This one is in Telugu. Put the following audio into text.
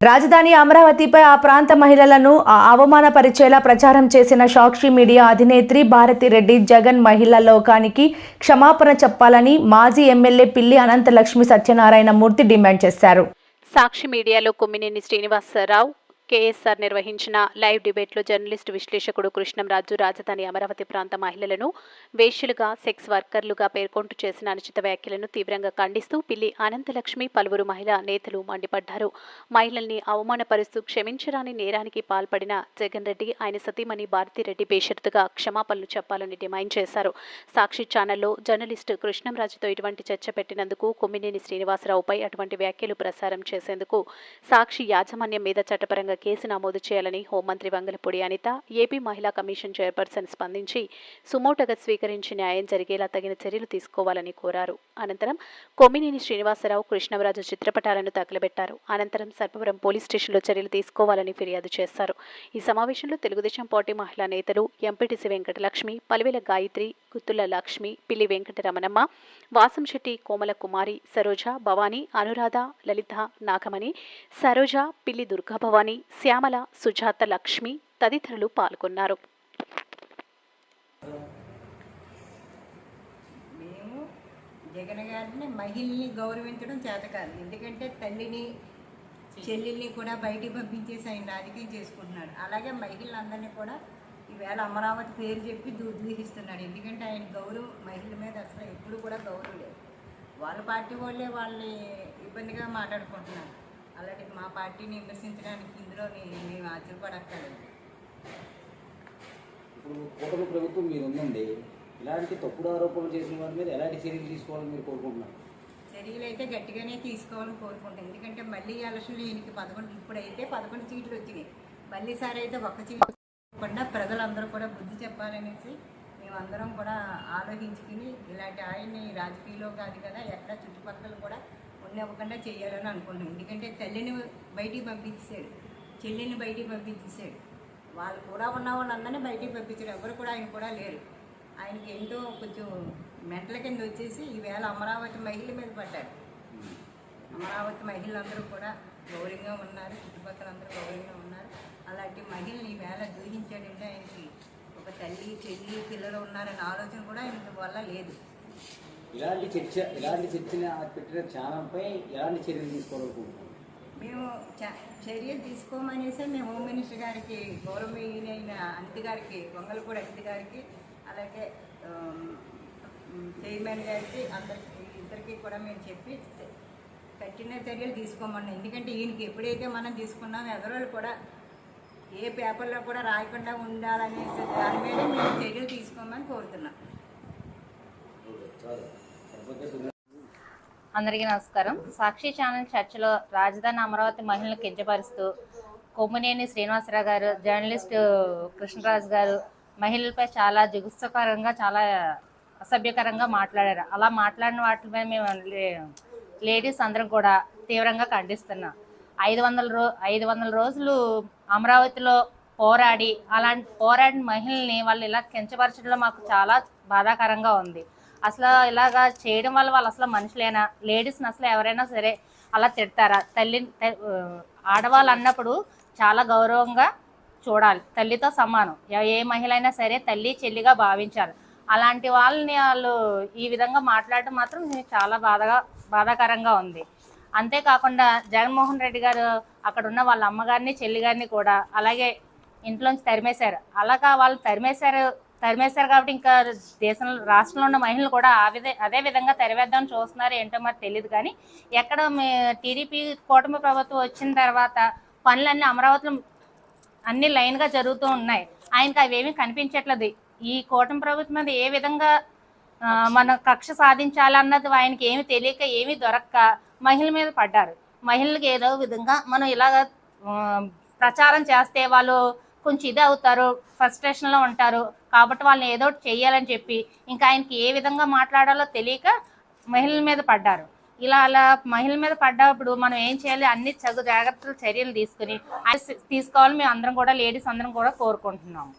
రాజధాని అమరావతిపై ఆ ప్రాంత మహిళలను అవమానపరిచేలా ప్రచారం చేసిన సాక్షి మీడియా అధినేత్రి భారతిరెడ్డి జగన్ మహిళా లోకానికి క్షమాపణ చెప్పాలని మాజీ ఎమ్మెల్యే పిల్లి అనంతలక్ష్మి సత్యనారాయణ మూర్తి డిమాండ్ చేశారు. సాక్షి మీడియాలో కొమ్మినేని శ్రీనివాసరావు కేఎస్ఆర్ నిర్వహించిన లైవ్ డిబేట్లో జర్నలిస్టు విశ్లేషకుడు కృష్ణంరాజు రాజధాని అమరావతి ప్రాంత మహిళలను వేష్యులుగా సెక్స్ వర్కర్లుగా పేర్కొంటూ చేసిన అనుచిత వ్యాఖ్యలను తీవ్రంగా ఖండిస్తూ పిల్లి అనంతలక్ష్మి పలువురు మహిళా నేతలు మండిపడ్డారు. మహిళల్ని అవమానపరుస్తూ క్షమించరాని నేరానికి పాల్పడిన జగన్ రెడ్డి ఆయన సతీమణి భారతిరెడ్డి బేషరతుగా క్షమాపణలు చెప్పాలని డిమాండ్ చేశారు. సాక్షి ఛానల్లో జర్నలిస్టు కృష్ణంరాజుతో ఇటువంటి చర్చ పెట్టినందుకు కొమ్మినేని శ్రీనివాసరావుపై అటువంటి వ్యాఖ్యలు ప్రసారం చేసేందుకు సాక్షి యాజమాన్యం మీద చట్టపరంగా కేసు నమోదు చేయాలని హోంమంత్రి వంగలపూడి అనిత ఏపీ మహిళా కమిషన్ చైర్పర్సన్ స్పందించి సుమోటగా స్వీకరించి న్యాయం జరిగేలా తగిన చర్యలు తీసుకోవాలని కోరారు. అనంతరం కొమ్మినేని శ్రీనివాసరావు కృష్ణరాజు చిత్రపటాలను తగలబెట్టారు. అనంతరం సర్పవరం పోలీస్ స్టేషన్లో చర్యలు తీసుకోవాలని ఫిర్యాదు చేశారు. ఈ సమావేశంలో తెలుగుదేశం పార్టీ మహిళా నేతలు ఎంపీటీసీ వెంకటలక్ష్మి పలివేల గాయత్రి గుత్తుల లక్ష్మి పిల్లి వెంకటరమణమ్మ వాసంశెట్టి కోమల కుమారి సరోజ భవానీ అనురాధ లలిత నాగమణి సరోజ పిల్లి దుర్గాభవాని శ్యామల సుజాత లక్ష్మి తదితరులు పాల్గొన్నారు. మేము జగన్ గారిని మహిళని గౌరవించడం చేత కాదు. ఎందుకంటే తల్లిని చెల్లెల్ని కూడా బయటికి పంపించేసి ఆయన రాజకీయం చేసుకుంటున్నాడు. అలాగే మహిళలందరినీ కూడా ఈవేళ అమరావతి పేరు చెప్పి దూ దూహిస్తున్నాడు. ఎందుకంటే ఆయన గౌరవం మహిళల మీద అసలు ఎప్పుడు కూడా గౌరవం లేదు. వాళ్ళ పార్టీ వాళ్ళే వాళ్ళని ఇబ్బందిగా మాట్లాడుకుంటున్నారు. మా పార్టీని విమర్శించడానికి ఇందులో మేము ఆశ్చర్యపడక్కర్లేదు ఇప్పుడు కూటమి ప్రభుత్వం మీరు ఉందండి. ఇలాంటి తప్పుడు ఆరోపణలు చేసిన వారి మీద ఎలాంటి చర్యలు తీసుకోవాలని మీరు కోరుకుంటున్నారు? చర్యలు అయితే గట్టిగానే తీసుకోవాలని కోరుకుంటాం. ఎందుకంటే మళ్ళీ ఎలక్షన్లు ఈయనకి పదకొండు ఇప్పుడైతే పదకొండు సీట్లు వచ్చినాయి. మళ్ళీ సారి అయితే ఒక్క సీట్ కాకుండా ప్రజలందరూ కూడా బుద్ధి చెప్పాలనేసి మేమందరం కూడా ఆలోచించుకుని ఇలాంటి ఆయన్ని రాజకీయంలో కాదు కదా ఎక్కడ చుట్టుపక్కల కూడా ఉండనివ్వకుండా చేయాలని అనుకుంటున్నాం ఎందుకంటే తల్లిని బయటికి పంపించాడు చెల్లిని బయటికి పంపించేశాడు. వాళ్ళు కూడా ఉన్న వాళ్ళందరినీ బయటికి పంపించారు. ఎవరు కూడా ఆయన కూడా లేరు. ఆయనకి ఏంటో కొంచెం మెంటల కింద వచ్చేసి ఈవేళ అమరావతి మహిళల మీద పడ్డాడు. అమరావతి మహిళలందరూ కూడా గౌరవంగా ఉన్నారు. చుట్టుపక్కల అందరూ గౌరవంగా ఉన్నారు. అలాంటి మహిళని ఈవేళ దూహించాడంటే ఆయనకి ఒక తల్లి చెల్లి పిల్లలు ఉన్నారనే ఆలోచన కూడా ఆయనకి వల్ల లేదు. ఇలాంటి చర్చ ఇలాంటి చర్చని పెట్టిన ఛానల్పై ఎలాంటి చర్యలు తీసుకోవాలనుకుంటున్నాం మేము చ- చర్యలు తీసుకోమనేసే మేము హోమ్ మినిస్టర్ గారికి గౌరవనీయులైన అంతి గారికి వంగలపూడి అంతి గారికి అలాగే చైర్మన్ గారికి అందరికి ఇద్దరికి కూడా మేము చెప్పి కఠిన చర్యలు తీసుకోమన్నాం. ఎందుకంటే ఈయనకి ఎప్పుడైతే మనం తీసుకున్నామో ఎదరోళ్ళు కూడా ఏ పేపర్లో కూడా రాయకుండా ఉండాలనే దాని మీద మేము చర్యలు తీసుకోమని కోరుతున్నాం. అందరికీ నమస్కారం. సాక్షి ఛానల్ చర్చలో రాజధాని అమరావతి మహిళలను కించపరుస్తూ కొమ్మినేని శ్రీనివాసరావు గారు జర్నలిస్ట్ కృష్ణరాజు గారు మహిళలపై చాలా జుగుత్సకరంగా చాలా అసభ్యకరంగా మాట్లాడారు. అలా మాట్లాడిన వాటిపై మేము లేడీస్ అందరం కూడా తీవ్రంగా ఖండిస్తున్నాం. ఐదు వందల రో ఐదు వందల రోజులు అమరావతిలో పోరాడి అలాంటి పోరాడిన మహిళల్ని వాళ్ళు ఇలా కించపరచడంలో మాకు చాలా బాధాకరంగా ఉంది. అసలు ఇలాగా చేయడం వల్ల వాళ్ళు అసలు మనుషులేనా? లేడీస్ని అసలు ఎవరైనా సరే అలా తిడతారా? తల్లి ఆడవాళ్ళు అన్నప్పుడు చాలా గౌరవంగా చూడాలి. తల్లితో సమానం. ఏ మహిళ అయినా సరే తల్లి చెల్లిగా భావించాలి. అలాంటి వాళ్ళని వాళ్ళు ఈ విధంగా మాట్లాడటం మాత్రం చాలా బాధగా బాధాకరంగా ఉంది. అంతేకాకుండా జగన్మోహన్ రెడ్డి గారు అక్కడ ఉన్న వాళ్ళ అమ్మగారిని చెల్లి గారిని కూడా అలాగే ఇంట్లోంచి తరిమేశారు. అలాగా వాళ్ళు తరిమేశారు తరిమేశారు కాబట్టి ఇంకా దేశంలో రాష్ట్రంలో ఉన్న మహిళలు కూడా ఆ విధ అదే విధంగా తెరవేద్దామని చూస్తున్నారు ఏంటో మరి తెలియదు కానీ ఎక్కడ టీడీపీ కూటమి ప్రభుత్వం వచ్చిన తర్వాత పనులన్నీ అమరావతిలో అన్ని లైన్గా జరుగుతూ ఉన్నాయి. ఆయనకి అవేమీ కనిపించట్లేదు. ఈ కూటమి ప్రభుత్వం మీద ఏ విధంగా మన కక్ష సాధించాలన్నది ఆయనకి ఏమి తెలియక ఏమీ దొరక్క మహిళల మీద పడ్డారు. మహిళలకు ఏదో విధంగా మనం ఇలాగ ప్రచారం చేస్తే వాళ్ళు కొంచెం ఇది అవుతారు ఫ్రస్ట్రేషన్లో ఉంటారు. కాబట్టి వాళ్ళని ఏదో ఒకటి చెయ్యాలని చెప్పి ఇంకా ఆయనకి ఏ విధంగా మాట్లాడాలో తెలియక మహిళల మీద పడ్డారు. ఇలా అలా మహిళల మీద పడ్డప్పుడు మనం ఏం చేయాలి? అన్ని చగు జాగ్రత్తలు చర్యలు తీసుకుని తీసుకోవాలని మేము అందరం కూడా లేడీస్ అందరం కూడా కోరుకుంటున్నాము.